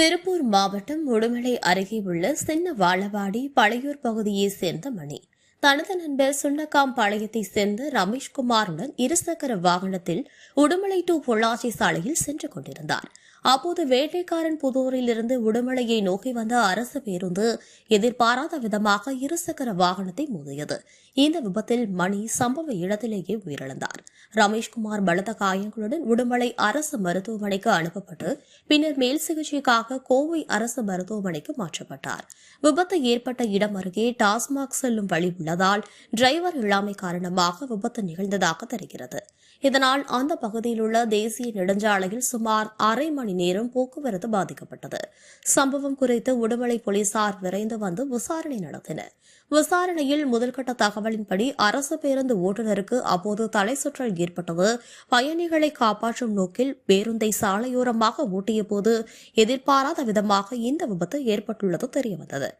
திருப்பூர் மாவட்டம் உடுமலை அருகே உள்ள சின்ன வாழவாடி பழையூர் பகுதியைச் சேர்ந்த மணி. தனது நண்பர் சுண்ணக்காம் பாளையத்தைச் சேர்ந்த ரமேஷ்குமாருடன் இருசக்கர வாகனத்தில் உடுமலை டு பொள்ளாச்சி சாலையில் சென்று கொண்டிருந்தார். அப்போது வேட்டைக்காரன் புதூரிலிருந்து உடுமலையை நோக்கி வந்த அரசு பேருந்து எதிர்பாராத விதமாக இருசக்கர வாகனத்தை மோதியது. இந்த விபத்தில் மணி சம்பவ இடத்திலேயே உயிரிழந்தார். ரமேஷ்குமார் பலத்த காயங்களுடன் உடுமலை அரசு மருத்துவமனைக்கு அனுப்பப்பட்டு பின்னர் மேல் சிகிச்சைக்காக கோவை அரசு மருத்துவமனைக்கு மாற்றப்பட்டார். விபத்து ஏற்பட்ட இடம் அருகே டாஸ்மாக் செல்லும் வழி உள்ள உள்ளதால் டிரைவர் இல்லாமை காரணமாக விபத்து நிகழ்ந்ததாக தெரிகிறது. இதனால் அந்த பகுதியில் உள்ள தேசிய நெடுஞ்சாலையில் சுமார் அரை மணி நேரம் போக்குவரத்து பாதிக்கப்பட்டது. சம்பவம் குறித்து உடுமலை போலீசார் விரைந்து வந்து விசாரணை நடத்தினர். விசாரணையில் முதல்கட்ட தகவலின்படி அரசு பேருந்து ஓட்டுநருக்கு அப்போது தலை சுற்றல் ஏற்பட்டது. பயணிகளை காப்பாற்றும் நோக்கில் பேருந்தை சாலையோரமாக ஓட்டியபோது எதிர்பாராத விதமாக இந்த விபத்து ஏற்பட்டுள்ளது தெரியவந்தது.